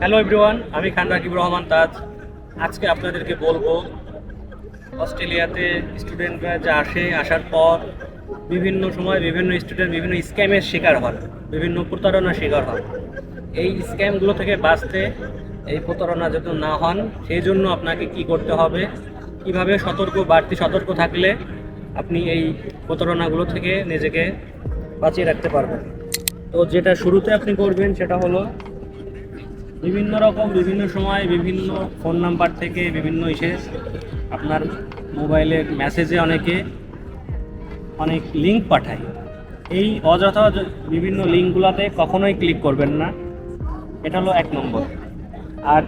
Hello everyone আমি খান রাকিব রহমান তাজ। আজকে আপনাদেরকে বলব, অস্ট্রেলিয়াতে স্টুডেন্টরা যে আসে, আসার পর বিভিন্ন সময় বিভিন্ন স্টুডেন্ট বিভিন্ন স্ক্যামের শিকার হন, বিভিন্ন প্রতারণার শিকার হন। এই স্ক্যামগুলো থেকে বাঁচতে, এই প্রতারণা যাতে না হন, সেই জন্য আপনাকে কি করতে হবে, কীভাবে সতর্ক, বাড়তি সতর্ক থাকলে আপনি এই প্রতারণাগুলো থেকে নিজেকে বাঁচিয়ে রাখতে পারবেন। তো যেটা শুরুতে আপনি করবেন, সেটা হলো বিভিন্ন রকম, বিভিন্ন সময় বিভিন্ন ফোন নাম্বার থেকে বিভিন্ন ইসে আপনার মোবাইলের মেসেজে অনেকে অনেক লিঙ্ক পাঠায়। এই অযথা বিভিন্ন লিঙ্কগুলোতে কখনোই ক্লিক করবেন না। এটা হলো এক নম্বর। আর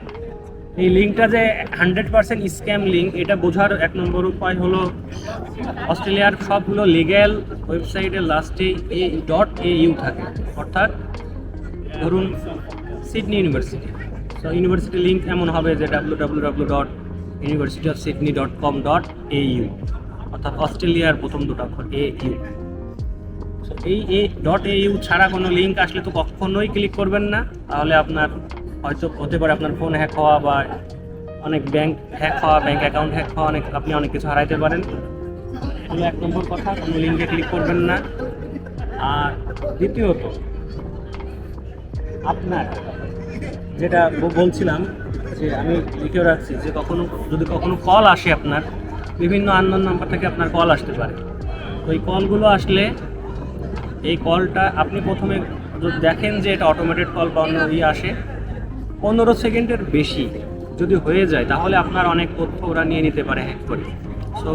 এই লিঙ্কটা যে হান্ড্রেড পার্সেন্ট স্ক্যাম লিঙ্ক এটা বোঝার এক নম্বর উপায় হলো অস্ট্রেলিয়ার সবগুলো লিগ্যাল ওয়েবসাইটের লাস্টে এ ডট এ ইউ থাকে। অর্থাৎ ধরুন Sydney university so university link এমন হবে যে W W W dot university of Sydney dot com dot A U অর্থাৎ অস্ট্রেলিয়ার প্রথম দুটো অক্ষর এ ইউ সো এই এ ডট এ ইউ ছাড়া কোনো লিঙ্ক আসলে তো কখনোই ক্লিক করবেন না। তাহলে আপনার হয়তো হতে পারে আপনার ফোন হ্যাক হওয়া বা অনেক ব্যাংক হ্যাক হওয়া ব্যাংক অ্যাকাউন্ট হ্যাক হওয়া, অনেক আপনি অনেক কিছু হারাইতে পারেন। এক নম্বর কথা, কোনো লিঙ্কে ক্লিক করবেন না। আর দ্বিতীয়ত আপনার যেটা বলছিলাম যে আমি লিখেও রাখছি যে কখনো, যদি কখনো কল আসে আপনার, বিভিন্ন আননোন নাম্বার থেকে আপনার কল আসতে পারে। এই কলগুলো আসলে এই কলটা আপনি প্রথমে যদি দেখেন যে এটা অটোমেটেড কল বা অন্য ইয়ে আসে, পনেরো সেকেন্ডের বেশি যদি হয়ে যায়, তাহলে আপনার অনেক তথ্য ওরা নিয়ে নিতে পারে হ্যাক করে। সো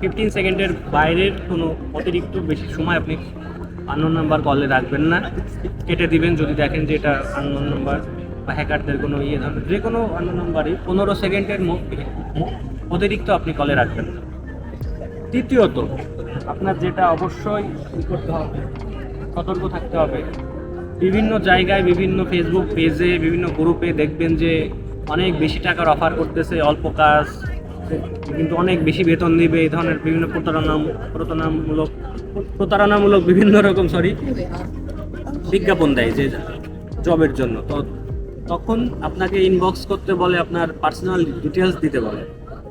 ফিফটিন সেকেন্ডের বাইরের কোনো অতিরিক্ত বেশি সময় আপনি আননোন নাম্বার কলে রাখবেন না। কেটে দিবেন, যদি দেখেন যে এটা আননোন নাম্বার বা হ্যাকারদের কোনো ইয়ে ধরনের, যে কোনো আননোন নাম্বারই পনেরো সেকেন্ডের অতিরিক্ত আপনি কলে রাখবেন না। তৃতীয়ত আপনার যেটা অবশ্যই করতে হবে, সতর্ক থাকতে হবে। বিভিন্ন জায়গায়, বিভিন্ন ফেসবুক পেজে বিভিন্ন গ্রুপে দেখবেন যে অনেক বেশি টাকার অফার করতেছে, অল্প কাজ কিন্তু অনেক বেশি বেতন দিবে এই ধরনের বিভিন্ন প্রতারণা প্রতারণামূলক প্রতারণামূলক বিভিন্ন রকম সরি বিজ্ঞাপন দেয় যে জবের জন্য। তো তখন আপনাকে ইনবক্স করতে বলে আপনার পার্সোনাল ডিটেলস দিতে বলে।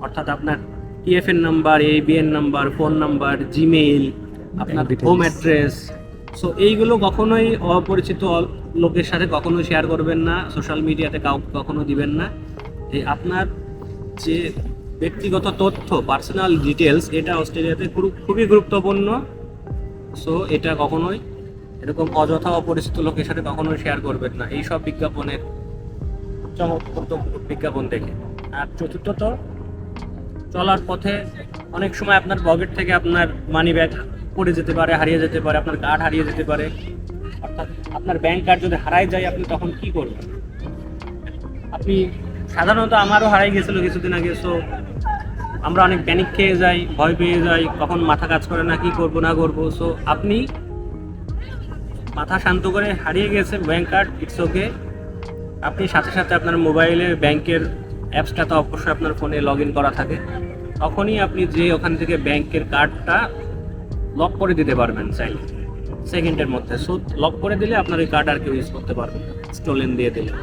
অর্থাৎ আপনার TFN number ABN number phone number Gmail আপনার হোম অ্যাড্রেস সো এইগুলো কখনোই অপরিচিত লোকের সাথে কখনোই শেয়ার করবেন না। সোশ্যাল মিডিয়াতে কাউকে কখনো দিবেন না। এই আপনার যে ব্যক্তিগত তথ্য পার্সোনাল ডিটেলস এটা অস্ট্রেলিয়াতে খুব- খুবই গুরুত্বপূর্ণ। সো এটা কখনোই এরকম অযথা অপরিচিত লোকের সাথে কখনোই শেয়ার করবেন না। এই সব বিজ্ঞাপনের চমৎকৃত বিজ্ঞাপন দেখে। আর চতুর্থত, চলার পথে অনেক সময় আপনার পকেট থেকে আপনার মানি ব্যাগ পড়ে যেতে পারে, হারিয়ে যেতে পারে, আপনার কার্ড হারিয়ে যেতে পারে। অর্থাৎ আপনার ব্যাংক কার্ড যদি হারাই যায়, আপনি তখন কি করবেন? আপনি সাধারণত আমারও হারাই গেছিল কিছুদিন আগে সো আমরা অনেক প্যানিক খেয়ে যাই, ভয় পেয়ে যাই, কখন মাথা কাজ করে না, কি করব, না করব সো আপনি মাথা শান্ত করে হারিয়ে গেছে ব্যাংক কার্ড ইটস ওকে আপনি সাথে সাথে আপনার মোবাইলে ব্যাংকের অ্যাপসটা তো অবশ্যই আপনার ফোনে লগ ইন করা থাকে। তখনই আপনি যে ওখান থেকে ব্যাংকের কার্ডটা লক করে দিতে পারবেন চাইলে সেকেন্ডের মধ্যে। সো লক করে দিলে আপনার ওই কার্ড আর কেউ ইউজ করতে পারবেন স্টোলেন দিয়ে দিলে।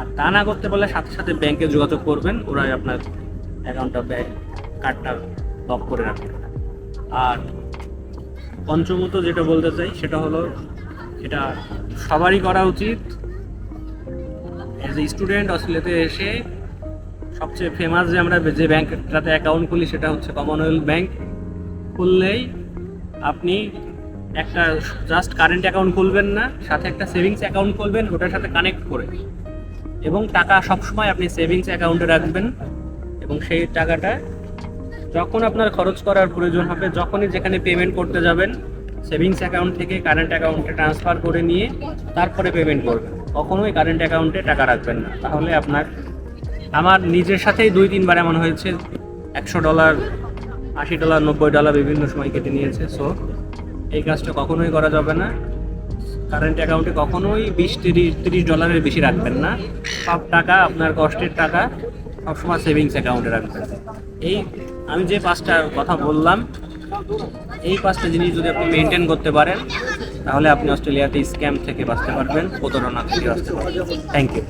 আর তা না করতে পারলে সাথে সাথে ব্যাংকে যোগাযোগ করবেন, ওরাই আপনার অ্যাকাউন্টটা ব্যাংক কার্ডটা লক করে রাখবে। আর পঞ্চমত যেটা বলতে চাই, সেটা হলো এটা সবারই করা উচিত। অ্যাজ এ স্টুডেন্ট অস্ট্রেলিয়াতে এসে সবচেয়ে ফেমাস যে আমরা যে ব্যাংকটাতে অ্যাকাউন্ট খুলি, সেটা হচ্ছে কমনওয়েলথ ব্যাংক খুললেই আপনি একটা জাস্ট কারেন্ট অ্যাকাউন্ট খুলবেন না, সাথে একটা সেভিংস অ্যাকাউন্ট খুলবেন, ওটার সাথে কানেক্ট করে। এবং টাকা সবসময় আপনি সেভিংস অ্যাকাউন্টে রাখবেন এবং সেই টাকাটা যখন আপনার খরচ করার প্রয়োজন হবে, যখনই যেখানে পেমেন্ট করতে যাবেন সেভিংস অ্যাকাউন্ট থেকে কারেন্ট অ্যাকাউন্টে ট্রান্সফার করে নিয়ে তারপরে পেমেন্ট করবেন। কখনোই কারেন্ট অ্যাকাউন্টে টাকা রাখবেন না। তাহলে আপনার, আমার নিজের সাথেই দুই তিনবার এমন হয়েছে, একশো ডলার আশি ডলার নব্বই ডলার বিভিন্ন সময় কেটে নিয়েছে। সো এই কাজটা কখনোই করা যাবে না। কারেন্ট অ্যাকাউন্টে কখনোই বিশ, তিরিশ তিরিশ ডলারের বেশি রাখবেন না। সব টাকা আপনার কষ্টের টাকা সবসময় সেভিংস অ্যাকাউন্টে রাখবেন। এই আমি যে পাঁচটা কথা বললাম, এই পাঁচটা জিনিস যদি আপনি মেনটেন করতে পারেন, তাহলে আপনি অস্ট্রেলিয়াতে স্ক্যাম থেকে বাঁচতে পারবেন, প্রতারণা থেকে বাঁচতে পারবেন। Thank you